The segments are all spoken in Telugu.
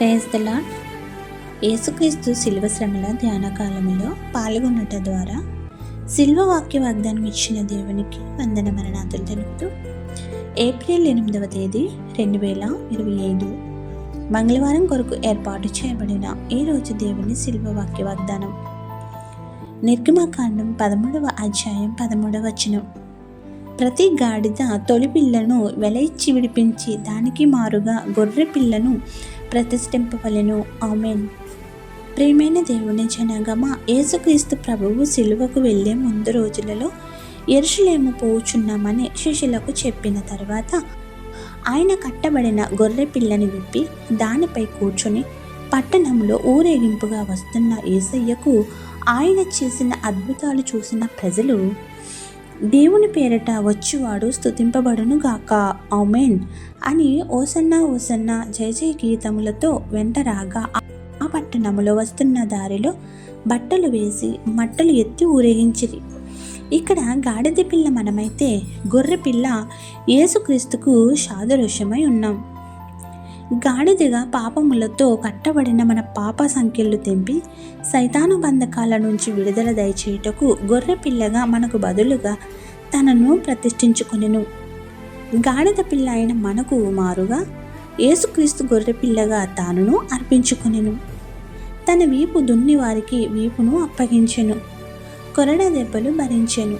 ప్రేజ్ ద యేసుక్రీస్తు శిల్వ శ్రమల ధ్యానకాలంలో పాల్గొనట ద్వారా శిల్వ వాక్య వాగ్దానం ఇచ్చిన దేవునికి వందన మరణాతులు తెలుపుతూ ఏప్రిల్ ఎనిమిదవ తేదీ రెండు వేల ఇరవై ఐదు మంగళవారం కొరకు ఏర్పాటు చేయబడిన ఈ రోజు దేవుని శిల్వ వాక్య వాగ్దానం. నిర్గమకాండం పదమూడవ అధ్యాయం పదమూడవ వచనం. ప్రతి గాడిద తొలి పిల్లను వెలయిచ్చి విడిపించి దానికి మారుగా గొర్రె పిల్లను ప్రతిష్ఠింపవలెను. ఆమెన్. ప్రియమైన దేవుని జనగమ యేసుక్రీస్తు ప్రభువు సిలువకు వెళ్ళే ముందు రోజులలో ఎరుషులేము పోచున్నామని శిష్యులకు చెప్పిన తర్వాత ఆయన కట్టబడిన గొర్రె పిల్లని విప్పి దానిపై కూర్చొని పట్టణంలో ఊరేగింపుగా వస్తున్న ఏసయ్యకు ఆయన చేసిన అద్భుతాలు చూసిన ప్రజలు దేవుని పేరట వచ్చువాడు స్తుతింపబడును గాక ఆమెన్. అని ఓసన్న ఓసన్న జయ జయ గీతములతో వెంటరాగా ఆ పట్టణములో వస్తున్న దారిలో బట్టలు వేసి మట్టలు ఎత్తి ఊరేగించిరి. ఇక్కడ గాడిద పిల్ల మనమైతే గొర్రె పిల్ల యేసుక్రీస్తుకు సాదృశ్యమై ఉన్నాం. గాడిదగా పాపములతో కట్టబడిన మన పాప సంఖ్యలు తెంపి సైతాను బంధకాల నుంచి విడుదల దయచేయుటకు గొర్రె పిల్లగా మనకు బదులుగా తనను ప్రతిష్ఠించుకొనెను. గాడిద పిల్ల అయిన మనకు మారుగా యేసుక్రీస్తు గొర్రె పిల్లగా తానును అర్పించుకొనెను. తన వీపు దున్ని వారికి వీపును అప్పగించెను. కొరడ దెబ్బలు భరించెను.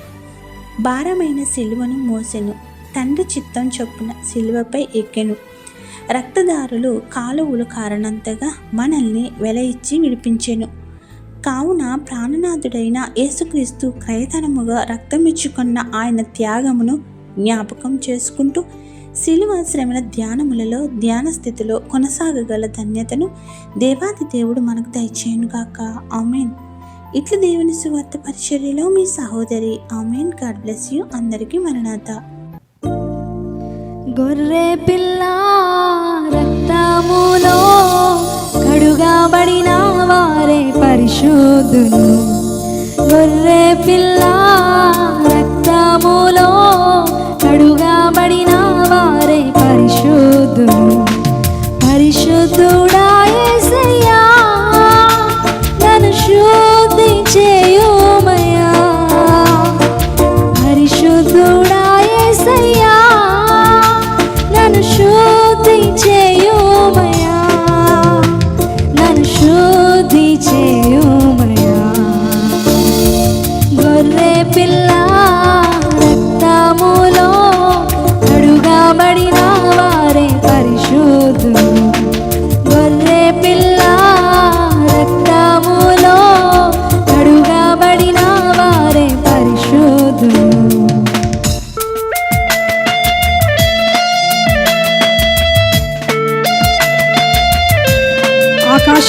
భారమైన సిలువను మోసెను. తండ్రి చిత్తం చొప్పున సిలువపై ఎక్కెను. రక్తదారులు కాలువలు కారణంతగా మనల్ని వెల ఇచ్చి విడిపించెను. కావున ప్రాణనాథుడైన యేసుక్రీస్తు క్రయతనముగా రక్తమిచ్చుకున్న ఆయన త్యాగమును జ్ఞాపకం చేసుకుంటూ శిలువ శ్రమల ధ్యానములలో ధ్యాన స్థితిలో కొనసాగగల ధన్యతను దేవాది దేవుడు మనకు దయచేయనుగాక ఆమెన్. ఇట్లు దేవుని సువార్త పరిచర్యలో మీ సహోదరి ఆమెన్. God bless you. అందరికీ మరణాత. గొర్రె పిల్ల కడుగబడిన వారే పరిశుద్ధులు. గొర్రె పిల్ల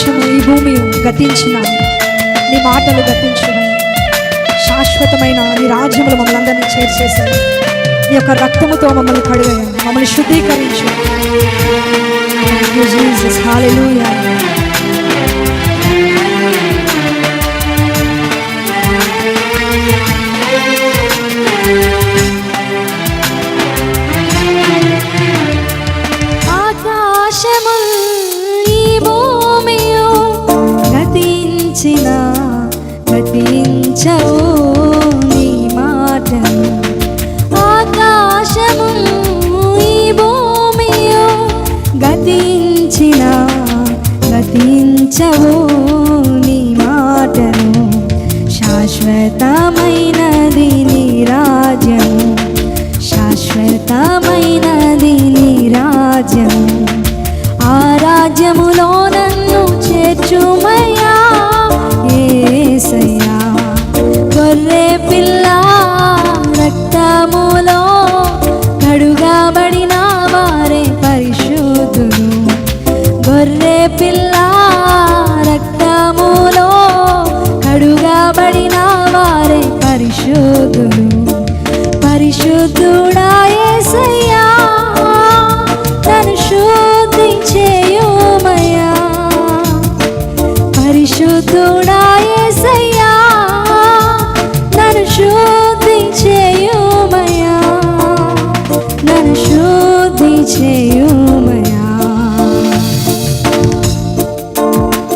ఆకాశము ఈ భూమి గతించిన నీ మాటలు గతించిన శాశ్వతమైన నీ రాజ్యములు మమ్మల్ని అందరినీ చేర్చేశాయి. నీ యొక్క రక్తముతో మమ్మల్ని కడిగాయి. మమ్మల్ని శుద్ధీకరించు శాశ్వతమైనది నీ రాజ్యము శాశ్వతమైనది నీ రాజ్యము ఆ రాజ్యములో